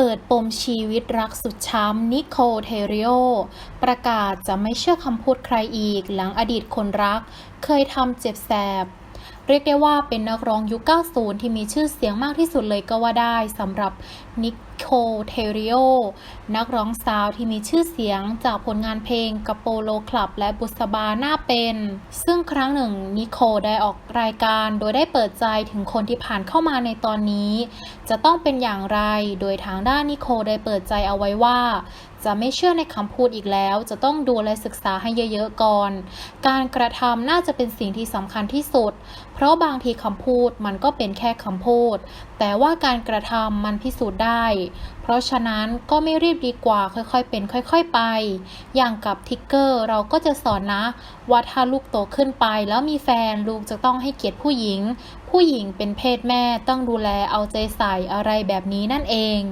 เปิดปมชีวิตรักสุดช้ำนิโคลเทริโอ ประกาศจะไม่เชื่อคำพูดใครอีกหลังอดีตคนรัก เคยทำเจ็บแสบ เรียกได้ว่าเป็นนักร้องยุค 90 ที่มีชื่อเสียงมากที่สุดเลยก็ว่าได้สำหรับนิโคเทริโอนักร้องสาวที่มีชื่อเสียงจากผลงานเพลงก p โปโลคลับและบุษบาหน้าเป็น ซึ่งครั้งหนึ่งนิโคได้ออกรายการโดยได้เปิดใจถึงคนที่ผ่านเข้ามาในตอนนี้ จะต้องเป็นอย่างไร โดยทางด้านนิโคได้เปิดใจเอาไว้ว่าจะไม่เชื่อในคำพูดอีกแล้ว จะต้องดูและศึกษาให้เยอะๆก่อน การกระทำน่าจะเป็นสิ่งที่สำคัญที่สุดเพราะบางทีคำพูดมันก็เป็นแค่คำพูด แต่ว่าการกระทำมันพิสูจน์ได้ เพราะฉะนั้นก็ไม่รีบดีกว่าค่อยๆเป็น ค่อยๆไป อย่างกับทิกเกอร์เราก็จะสอนนะ ว่าถ้าลูกโตขึ้นไปแล้วมีแฟนลูกจะต้องให้เกียรติผู้หญิง ผู้หญิงเป็นเพศแม่ต้องดูแลเอาใจใส่อะไรแบบนี้นั่นเอง